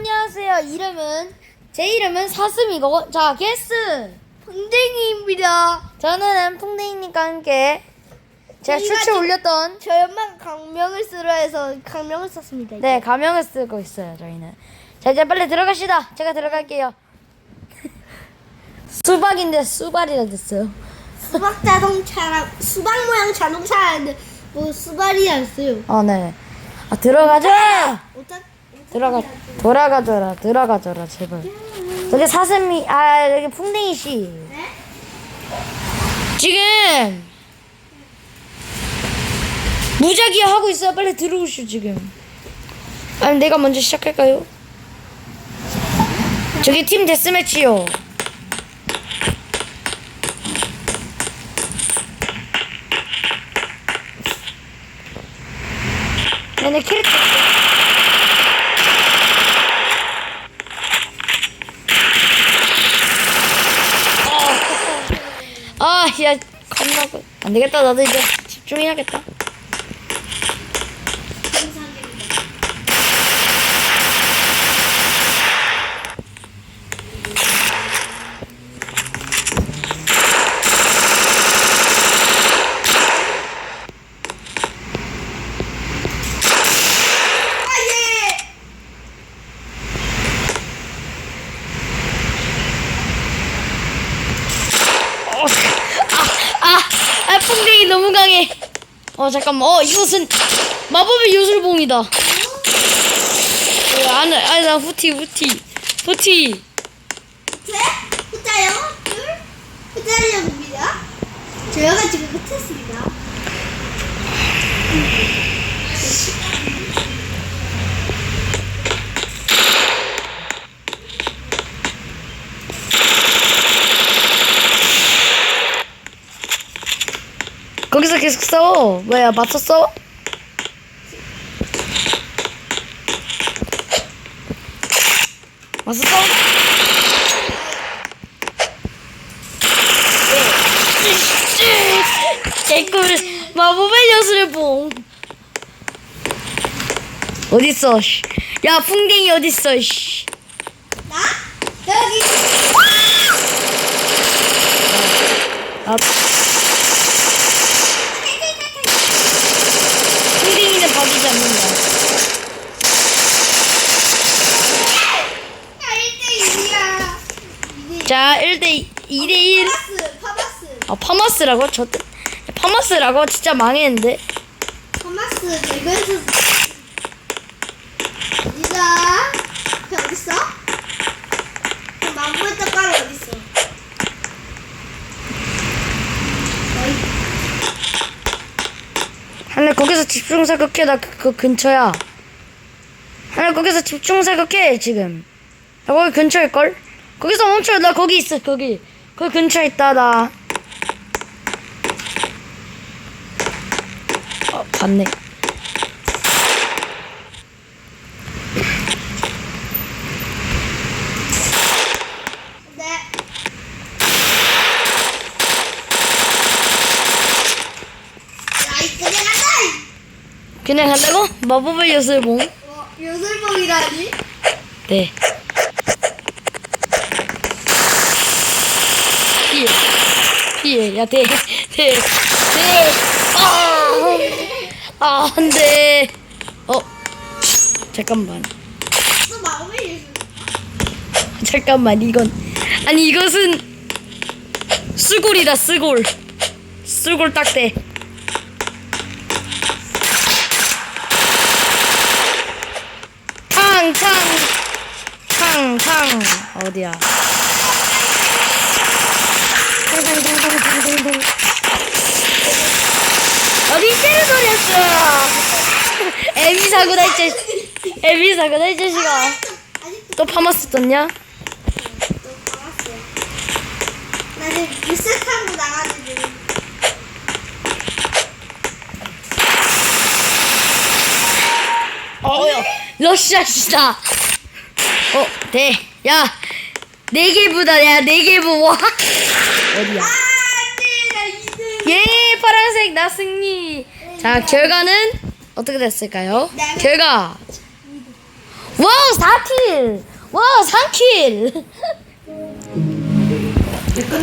안녕하세요. 이름은 제 이름은 사슴이고 자 게스 풍뎅이입니다. 저는 풍뎅이님과 함께 제가 저희가 지금- 올렸던 저 연만 강명을 쓰려 해서 강명을 썼습니다. 네 가명을 쓰고 있어요. 저희는 자 이제 빨리 들어가시다. 제가 들어갈게요. 수박인데 수발이라 됐어요. 수박 자동차랑 수박 모양 자동차인데 뭐 수발이 안 써요. 어 네. 아 들어가자. 어쩌? 들어가 돌아가줘라 들어가줘라 제발. 저기 사슴이 아 여기 풍뎅이 씨. 네? 지금 무작위 하고 있어요. 빨리 들어오시오 지금. 아니 내가 먼저 시작할까요? 저기 팀 데스매치요. 얘네 캐릭터. 아, 야, 겁나고. 안 되겠다. 나도 이제 집중해야겠다. 아 예. 어, 아, 풍뎅이 너무 강해. 어, 잠깐만. 어, 이것은 마법의 요술봉이다. 어, 안, 아, 나 후티, 후티, 후티. 셋, 후자요, 둘, 후자리입니다. 저희가 지금 못했습니다. 거기서 계속 싸워. 뭐야? 맞서 싸워? 개꿀 마법의 요술의 봉. 어딨어? 씨. 야, 풍뎅이 어딨어? 씨. 나 여기. 아, 풍뎅이는 봐주지 않는다. 야, 1대1이야. 자, 1대 2대 1. 파마스, 파마스. 아, 파마스라고? 저 때- 파마스라고? 진짜 망했는데. 파마스 대구에서 어디다? 그 어딨어? 그 마무리 떡가루 어딨어? 어이, 하늘 거기서 집중 사격해. 나 그, 그 근처야. 하늘 거기서 집중 사격해, 지금. 나 거기 근처일 걸? 거기서 멈춰. 나 거기 있어, 거기. 거기 근처에 있다, 나. 어, 봤네. 네. 그냥 한다! 이. 그냥 간다고? 마법의 요술봉. 어, 요술봉이라니? 네. 피해. 피해. 야, 대. 대. 대. 아! 아, 안 돼. 어. 잠깐만. 잠깐만, 이건. 아니, 이것은. 쓰골이다, 쓰골. 쓰골 딱대. 탕, 탕. 탕, 탕. 어디야? 탕탕탕탕탕탕탕. 어디 있는 소리였어? 애미 사고다, 이 자식. 애미 사고다, 이 자식아. 아직도 또 파마스 떴냐? 또 파마스야. 나 지금 리셋하고 나가지고. 어여 러시아 시다. 어, 네, 야, 네 개부다, 야, 네 개부 와. 어디야? 아, 네. 예, 파란색 나 승리. 자, 결과는 어떻게 됐을까요? 네. 결과. 와우 4킬 와우 3킬 이제 끝나